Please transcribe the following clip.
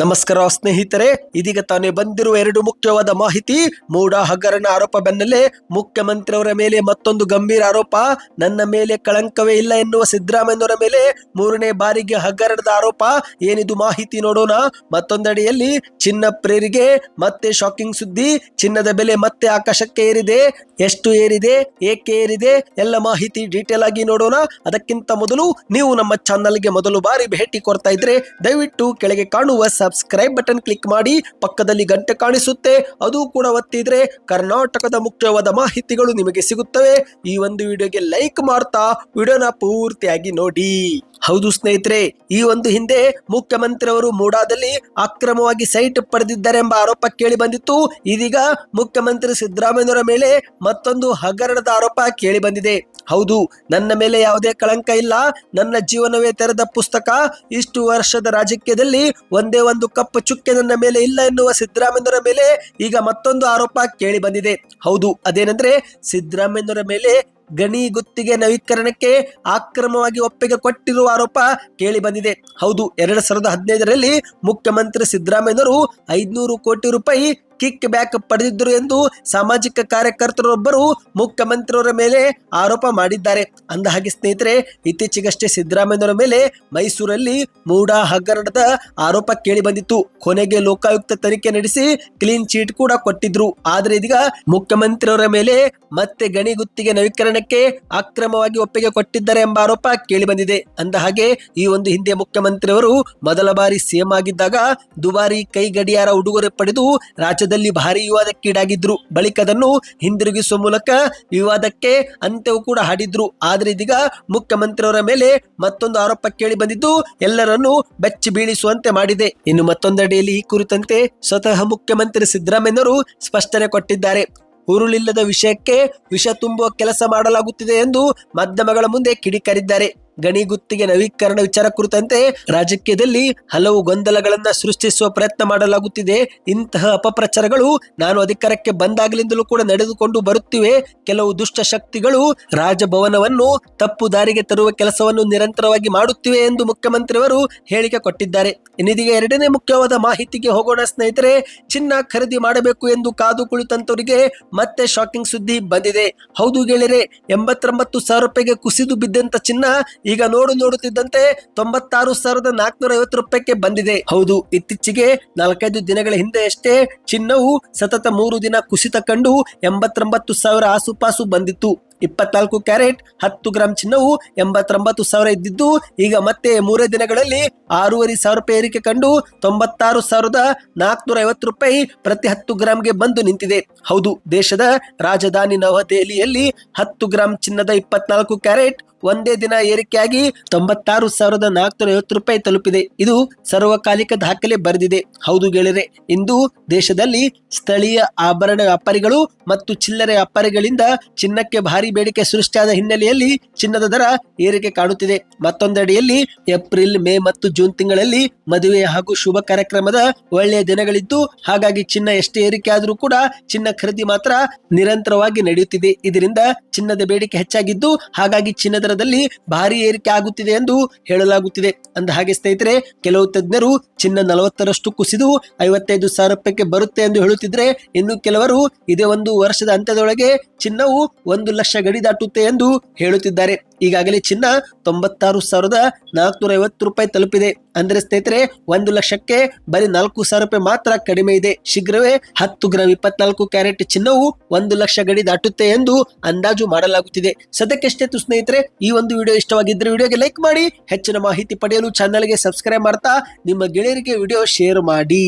ನಮಸ್ಕಾರ ಸ್ನೇಹಿತರೆ, ಇದೀಗ ತಾನೇ ಬಂದಿರುವ ಎರಡು ಮುಖ್ಯವಾದ ಮಾಹಿತಿ. ಮೂಡ ಹಗರಣ ಆರೋಪ ಬೆನ್ನಲ್ಲೇ ಮುಖ್ಯಮಂತ್ರಿಯವರ ಮೇಲೆ ಮತ್ತೊಂದು ಗಂಭೀರ ಆರೋಪ. ನನ್ನ ಮೇಲೆ ಕಳಂಕವೇ ಇಲ್ಲ ಎನ್ನುವ ಸಿದ್ದರಾಮಯ್ಯನವರ ಮೇಲೆ ಮೂರನೇ ಬಾರಿಗೆ ಹಗರಣದ ಆರೋಪ. ಏನಿದು ಮಾಹಿತಿ ನೋಡೋಣ. ಮತ್ತೊಂದಡಿಯಲ್ಲಿ ಚಿನ್ನ ಪ್ರೇರಿಗೆ ಮತ್ತೆ ಶಾಕಿಂಗ್ ಸುದ್ದಿ, ಚಿನ್ನದ ಬೆಲೆ ಮತ್ತೆ ಆಕಾಶಕ್ಕೆ ಏರಿದೆ. ಎಷ್ಟು ಏರಿದೆ, ಏಕೆ ಏರಿದೆ, ಎಲ್ಲ ಮಾಹಿತಿ ಡೀಟೇಲ್ ಆಗಿ ನೋಡೋಣ. ಅದಕ್ಕಿಂತ ಮೊದಲು ನೀವು ನಮ್ಮ ಚಾನಲ್ಗೆ ಮೊದಲು ಬಾರಿ ಭೇಟಿ ಕೊಡ್ತಾ ಇದ್ರೆ ದಯವಿಟ್ಟು ಕೆಳಗೆ ಕಾಣುವ ಸಬ್ಸ್ಕ್ರೈಬ್ ಬಟನ್ ಕ್ಲಿಕ್ ಮಾಡಿ ಪಕ್ಕದಲ್ಲಿ ಗಂಟೆ ಕಾಣಿಸುತ್ತೆ. ಅದು ಕೂಡ ಒತ್ತಿದ್ರೆ ಕರ್ನಾಟಕದ ಮುಖ್ಯವಾದ ಮಾಹಿತಿಗಳು ನಿಮಗೆ ಸಿಗುತ್ತವೆ. ಈ ಒಂದು ವಿಡಿಯೋಗೆ ಲೈಕ್ ಮಾಡ್ತಾ, ವಿಡಿಯೋನ ಪೂರ್ತಿಯಾಗಿ ನೋಡಿ. ಹೌದು ಸ್ನೇಹಿತರೆ, ಈ ಒಂದು ಹಿಂದೆ ಮುಖ್ಯಮಂತ್ರಿಯವರು ಮೂಡಾದಲ್ಲಿ ಅಕ್ರಮವಾಗಿ ಸೈಟ್ ಪಡೆದಿದ್ದಾರೆಂಬ ಆರೋಪ ಕೇಳಿ ಬಂದಿತ್ತು. ಇದೀಗ ಮುಖ್ಯಮಂತ್ರಿ ಸಿದ್ದರಾಮಯ್ಯನವರ ಮೇಲೆ ಮತ್ತೊಂದು ಹಗರಣದ ಆರೋಪ ಕೇಳಿ ಬಂದಿದೆ. ಹೌದು, ನನ್ನ ಮೇಲೆ ಯಾವುದೇ ಕಳಂಕ ಇಲ್ಲ. ನನ್ನ ಜೀವನವೇ ತೆರೆದ ಪುಸ್ತಕ. ಇಷ್ಟು ವರ್ಷದ ರಾಜಕೀಯದಲ್ಲಿ ಒಂದೇ ಒಂದು ಕಪ್ಪು ಚುಕ್ಕೆ ನನ್ನ ಮೇಲೆ ಇಲ್ಲ ಎನ್ನುವ ಸಿದ್ದರಾಮಯ್ಯನವರ ಮೇಲೆ ಈಗ ಮತ್ತೊಂದು ಆರೋಪ ಕೇಳಿ ಬಂದಿದೆ. ಹೌದು, ಅದೇನೆಂದ್ರೆ ಸಿದ್ದರಾಮಯ್ಯನವರ ಮೇಲೆ ಗಣಿ ಗುತ್ತಿಗೆ ನವೀಕರಣಕ್ಕೆ ಆಕ್ರಮವಾಗಿ ಒಪ್ಪಿಗೆ ಕೊಟ್ಟಿರುವ ಆರೋಪ ಕೇಳಿ ಬಂದಿದೆ. ಹೌದು, ಎರಡ್ ಸಾವಿರದ ಹದಿನೈದರಲ್ಲಿ ಮುಖ್ಯಮಂತ್ರಿ ಸಿದ್ದರಾಮಯ್ಯನವರು ಐದ್ನೂರು ಕೋಟಿ ರೂಪಾಯಿ ಕಿಕ್ ಬ್ಯಾಕ್ ಪಡೆದಿದ್ದರು ಎಂದು ಸಾಮಾಜಿಕ ಕಾರ್ಯಕರ್ತರೊಬ್ಬರು ಮುಖ್ಯಮಂತ್ರಿಯವರ ಮೇಲೆ ಆರೋಪ ಮಾಡಿದ್ದಾರೆ. ಅಂದ ಹಾಗೆ ಸ್ನೇಹಿತರೆ, ಇತ್ತೀಚೆಗಷ್ಟೇ ಸಿದ್ದರಾಮಯ್ಯನವರ ಮೇಲೆ ಮೈಸೂರಲ್ಲಿ ಮೂಡ ಹಗರಣದ ಆರೋಪ ಕೇಳಿ ಬಂದಿತ್ತು ಕೊನೆಗೆ ಲೋಕಾಯುಕ್ತ ತನಿಖೆ ನಡೆಸಿ ಕ್ಲೀನ್ ಚೀಟ್ ಕೂಡ ಕೊಟ್ಟಿದ್ರು. ಆದ್ರೆ ಇದೀಗ ಮುಖ್ಯಮಂತ್ರಿಯವರ ಮೇಲೆ ಮತ್ತೆ ಗಣಿ ಗುತ್ತಿಗೆ ನವೀಕರಣಕ್ಕೆ ಅಕ್ರಮವಾಗಿ ಒಪ್ಪಿಗೆ ಕೊಟ್ಟಿದ್ದಾರೆ ಎಂಬ ಆರೋಪ ಕೇಳಿ ಬಂದಿದೆ ಅಂದ ಹಾಗೆ ಈ ಒಂದು ಹಿಂದೆ ಮುಖ್ಯಮಂತ್ರಿಯವರು ಮೊದಲ ಬಾರಿ ಸಿಎಂ ಆಗಿದ್ದಾಗ ದುಬಾರಿ ಕೈ ಗಡಿಯಾರ ಉಡುಗೊರೆ ಪಡೆದು ರಾಜ್ಯದಲ್ಲಿ ಭಾರಿ ವಿವಾದಕ್ಕೀಡಾಗಿದ್ರು ಬಳಿಕ ಅದನ್ನು ಹಿಂದಿರುಗಿಸುವ ಮೂಲಕ ವಿವಾದಕ್ಕೆ ಅಂತ್ಯವೂ ಕೂಡ ಹಾಡಿದ್ರು. ಆದ್ರೆ ಇದೀಗ ಮುಖ್ಯಮಂತ್ರಿಯವರ ಮೇಲೆ ಮತ್ತೊಂದು ಆರೋಪ ಕೇಳಿ ಬಂದಿದ್ದು, ಎಲ್ಲರನ್ನು ಬೆಚ್ಚಿ ಬೀಳಿಸುವಂತೆ ಮಾಡಿದೆ. ಇನ್ನು ಮತ್ತೊಂದೆಡೆಯಲ್ಲಿ ಈ ಕುರಿತಂತೆ ಸ್ವತಃ ಮುಖ್ಯಮಂತ್ರಿ ಸಿದ್ದರಾಮಯ್ಯನವರು ಸ್ಪಷ್ಟನೆ ಕೊಟ್ಟಿದ್ದಾರೆ. ಉರುಳಿಲ್ಲದ ವಿಷಯಕ್ಕೆ ವಿಷ ತುಂಬುವ ಕೆಲಸ ಮಾಡಲಾಗುತ್ತಿದೆ ಎಂದು ಮಾಧ್ಯಮಗಳ ಮುಂದೆ ಕಿಡಿಕಾರಿದ್ದಾರೆ. ಗಣಿ ಗುತ್ತಿಗೆ ನವೀಕರಣ ವಿಚಾರ ಕುರಿತಂತೆ ರಾಜಕೀಯದಲ್ಲಿ ಹಲವು ಗೊಂದಲಗಳನ್ನ ಸೃಷ್ಟಿಸುವ ಪ್ರಯತ್ನ ಮಾಡಲಾಗುತ್ತಿದೆ. ಇಂತಹ ಅಪಪ್ರಚಾರಗಳು ನಾನು ಅಧಿಕಾರಕ್ಕೆ ಬಂದಾಗಲಿಂದಲೂ ಕೂಡ ನಡೆದುಕೊಂಡು ಬರುತ್ತಿವೆ. ಕೆಲವು ದುಷ್ಟ ಶಕ್ತಿಗಳು ರಾಜಭವನವನ್ನು ತಪ್ಪು ದಾರಿಗೆ ತರುವ ಕೆಲಸವನ್ನು ನಿರಂತರವಾಗಿ ಮಾಡುತ್ತಿವೆ ಎಂದು ಮುಖ್ಯಮಂತ್ರಿಯವರು ಹೇಳಿಕೆ ಕೊಟ್ಟಿದ್ದಾರೆ. ಇನ್ನಿದೀಗ ಎರಡನೇ ಮುಖ್ಯವಾದ ಮಾಹಿತಿಗೆ ಹೋಗೋಣ ಸ್ನೇಹಿತರೆ, ಚಿನ್ನ ಖರೀದಿ ಮಾಡಬೇಕು ಎಂದು ಕಾದು ಕುಳಿತಂತವರಿಗೆ ಮತ್ತೆ ಶಾಕಿಂಗ್ ಸುದ್ದಿ ಬಂದಿದೆ. ಹೌದು ಗೆಳೆಯರೆ, ಎಂಬತ್ತೊಂಬತ್ತು ಸಾವಿರ ರೂಪಾಯಿಗೆ ಕುಸಿದು ಬಿದ್ದಂತ ಚಿನ್ನ ಈಗ ನೋಡು ನೋಡುತ್ತಿದ್ದಂತೆ ತೊಂಬತ್ತಾರು ಸಾವಿರದ ನಾಲ್ಕುನೂರ ಐವತ್ತು ರೂಪಾಯಿಗೆ ಬಂದಿದೆ. ಹೌದು, ಇತ್ತೀಚೆಗೆ ನಾಲ್ಕೈದು ದಿನಗಳ ಹಿಂದೆ ಅಷ್ಟೇ ಚಿನ್ನವು ಸತತ ಮೂರು ದಿನ ಕುಸಿತ ಕಂಡು ಎಂಬತ್ತೊಂಬತ್ತು ಸಾವಿರ ಆಸುಪಾಸು ಬಂದಿತ್ತು. ಇಪ್ಪತ್ನಾಲ್ಕು ಕ್ಯಾರೆಟ್, ಹತ್ತು ಗ್ರಾಂ ಚಿನ್ನವು ಎಂಬತ್ತೊಂಬತ್ತು ಸಾವಿರ ಇದ್ದಿದ್ದು, ಈಗ ಮತ್ತೆ ಮೂರೇ ದಿನಗಳಲ್ಲಿ ಆರೂವರೆ ಸಾವಿರ ರೂಪಾಯಿ ಏರಿಕೆ ಕಂಡು ತೊಂಬತ್ತಾರು ಸಾವಿರದ ನಾಲ್ಕುನೂರ ಐವತ್ತು ರೂಪಾಯಿ ಪ್ರತಿ ಹತ್ತು ಗ್ರಾಂಗೆ ಬಂದು ನಿಂತಿದೆ. ಹೌದು, ದೇಶದ ರಾಜಧಾನಿ ನವದೆಹಲಿಯಲ್ಲಿ ಹತ್ತು ಗ್ರಾಂ ಚಿನ್ನದ ಇಪ್ಪತ್ನಾಲ್ಕು ಕ್ಯಾರೆಟ್ ಒಂದೇ ದಿನ ಏರಿಕೆಯಾಗಿ ತೊಂಬತ್ತಾರು ಸಾವಿರದ ನಾಲ್ಕುನೂರ ಐವತ್ತು ರೂಪಾಯಿ ತಲುಪಿದೆ. ಇದು ಸರ್ವಕಾಲಿಕ ದಾಖಲೆ ಬರೆದಿದೆ. ಹೌದು ಗೆಳೆಯರೆ, ಇಂದು ದೇಶದಲ್ಲಿ ಸ್ಥಳೀಯ ಆಭರಣ ವ್ಯಾಪಾರಿಗಳು ಮತ್ತು ಚಿಲ್ಲರೆ ವ್ಯಾಪಾರಿಗಳಿಂದ ಚಿನ್ನಕ್ಕೆ ಭಾರಿ ಬೇಡಿಕೆ ಸೃಷ್ಟಿಯಾದ ಹಿನ್ನೆಲೆಯಲ್ಲಿ ಚಿನ್ನದ ದರ ಏರಿಕೆ ಕಾಣುತ್ತಿದೆ. ಮತ್ತೊಂದೆಡೆಯಲ್ಲಿ ಏಪ್ರಿಲ್, ಮೇ ಮತ್ತು ಜೂನ್ ತಿಂಗಳಲ್ಲಿ ಮದುವೆ ಹಾಗೂ ಶುಭ ಕಾರ್ಯಕ್ರಮದ ಒಳ್ಳೆಯ ದಿನಗಳಿದ್ದು, ಹಾಗಾಗಿ ಚಿನ್ನ ಎಷ್ಟೇ ಏರಿಕೆ ಆದರೂ ಕೂಡ ಚಿನ್ನ ಖರೀದಿ ಮಾತ್ರ ನಿರಂತರವಾಗಿ ನಡೆಯುತ್ತಿದೆ. ಇದರಿಂದ ಚಿನ್ನದ ಬೇಡಿಕೆ ಹೆಚ್ಚಾಗಿದ್ದು, ಹಾಗಾಗಿ ಚಿನ್ನ ದರದಲ್ಲಿ ಭಾರಿ ಏರಿಕೆ ಆಗುತ್ತಿದೆ ಎಂದು ಹೇಳಲಾಗುತ್ತಿದೆ. ಅಂದ ಹಾಗೆ ಸ್ನೇಹಿತರೆ, ಕೆಲವು ತಜ್ಞರು ಚಿನ್ನ ನಲವತ್ತರಷ್ಟು ಕುಸಿದು ಐವತ್ತೈದು ಸಾವಿರ ರೂಪಾಯಿಗೆ ಬರುತ್ತೆ ಎಂದು ಹೇಳುತ್ತಿದ್ರೆ, ಇನ್ನು ಕೆಲವರು ಇದೇ ಒಂದು ವರ್ಷದ ಅಂತ್ಯದೊಳಗೆ ಚಿನ್ನವು ಒಂದು ಲಕ್ಷ ಗಡಿ ದಾಟುತ್ತೆ ಎಂದು ಹೇಳುತ್ತಿದ್ದಾರೆ. ಈಗಾಗಲೇ ಚಿನ್ನ ತೊಂಬತ್ತಾರು ಸಾವಿರದ ನಾಲ್ಕುನೂರ ಐವತ್ತು ರೂಪಾಯಿ ತಲುಪಿದೆ. ಅಂದರೆ ಸ್ನೇಹಿತರೆ, ಒಂದು ಲಕ್ಷಕ್ಕೆ ಬರೀ ನಾಲ್ಕು ಸಾವಿರ ರೂಪಾಯಿ ಮಾತ್ರ ಕಡಿಮೆ ಇದೆ. ಶೀಘ್ರವೇ ಹತ್ತು ಗ್ರಾಮ್ ಇಪ್ಪತ್ನಾಲ್ಕು ಕ್ಯಾರೆಟ್ ಚಿನ್ನವು ಒಂದು ಲಕ್ಷ ಗಡಿ ದಾಟುತ್ತೆ ಎಂದು ಅಂದಾಜು ಮಾಡಲಾಗುತ್ತಿದೆ. ಸದ್ಯಕ್ಕೆ ಸ್ನೇಹಿತರೆ, ಈ ಒಂದು ವಿಡಿಯೋ ಇಷ್ಟವಾಗಿದ್ದರೆ ವಿಡಿಯೋಗೆ ಲೈಕ್ ಮಾಡಿ, ಹೆಚ್ಚಿನ ಮಾಹಿತಿ ಪಡೆಯಲು ಚಾನಲ್ಗೆ ಸಬ್ಸ್ಕ್ರೈಬ್ ಮಾಡ್ತಾ, ನಿಮ್ಮ ಗೆಳೆಯರಿಗೆ ವಿಡಿಯೋ ಶೇರ್ ಮಾಡಿ.